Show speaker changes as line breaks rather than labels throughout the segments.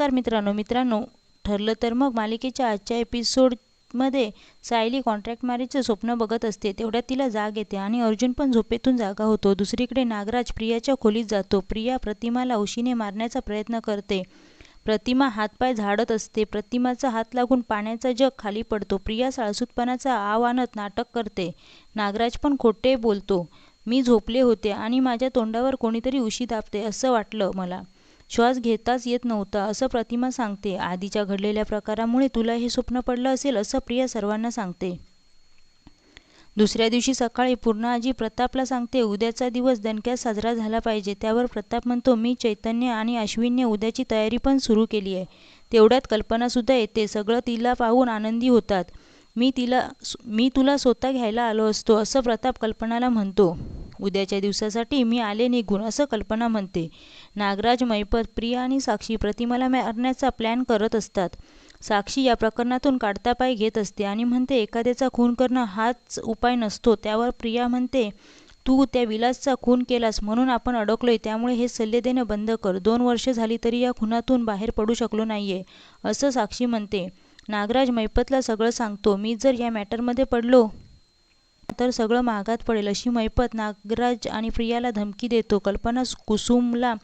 नमस्कार मित्रांनो मित्रांनो ठरलं तर मग मालिकेच्या आजच्या एपिसोडमध्ये सायली कॉन्ट्रॅक्ट मॅरेजचं स्वप्न बघत असते तेवढ्यात तिला जाग येते आणि अर्जुन पण झोपेतून जागा होतो. दुसरीकडे नागराज प्रियाच्या खोलीत जातो. प्रिया प्रतिमाला उशीने मारण्याचा प्रयत्न करते. प्रतिमा हातपाय झाडत असते. प्रतिमाचा हात लागून पाण्याचा जग खाली पडतो. प्रिया साळसूतपणाचा आव आणत नाटक करते. नागराज पण खोटे बोलतो मी झोपले होते आणि माझ्या तोंडावर कोणीतरी उशी दाबते असं वाटलं मला. श्वास घेताच येत नव्हता असं प्रतिमा सांगते. आधीच्या घडलेल्या प्रकारामुळे तुला हे स्वप्न पडलं असेल असं प्रिया सर्वांना सांगते. दुसऱ्या दिवशी सकाळी पूर्ण आजी प्रतापला सांगते उद्याचा दिवस दणक्यात साजरा झाला पाहिजे. त्यावर प्रताप म्हणतो मी चैतन्य आणि अश्विनने उद्याची तयारी पण सुरू केली आहे. तेवढ्यात कल्पनासुद्धा येते. सगळं तिला पाहून आनंदी होतात. मी तिला मी तुला स्वतः घ्यायला आलो असतो असं प्रताप कल्पनाला म्हणतो. उद्याच्या दिवसासाठी मी आले निघून असं कल्पना म्हणते. नागराज मैपत प्रिया आणि साक्षी प्रतिमाला मारण्याचा प्लॅन करत असतात. साक्षी या प्रकरणातून काढता पाय घेत असते आणि म्हणते एखाद्याचा खून करणं हाच उपाय नसतो त्यावर प्रिया म्हणते तू त्या विलासचा खून केलास म्हणून आपण अडकलोय. त्यामुळे हे सल्ले देणं बंद कर. दोन वर्ष झाली तरी या खुनातून बाहेर पडू शकलो नाहीये असं साक्षी म्हणते. नागराज मैपतला सगळं सांगतो. मी जर या मॅटरमध्ये पडलो तर सगळं महागात पडेल अशी मैपत नागराज आणि प्रियाला धमकी देतो. कल्पना कुसुमला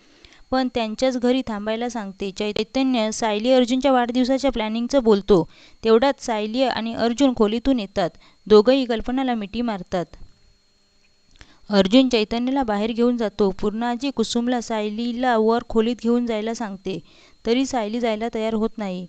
पण त्यांच्याच घरी थांबायला सांगते. चैतन्य सायली अर्जुनच्या वाढदिवसाच्या प्लॅनिंगचं बोलतो. तेवढ्यात सायली आणि अर्जुन खोलीतून येतात. दोघंही कल्पनाला मिठी मारतात. अर्जुन चैतन्यला बाहेर घेऊन जातो. पूर्णाजी कुसुमला सायलीला वर खोलीत घेऊन जायला सांगते. तरी सायली जायला तयार होत नाही.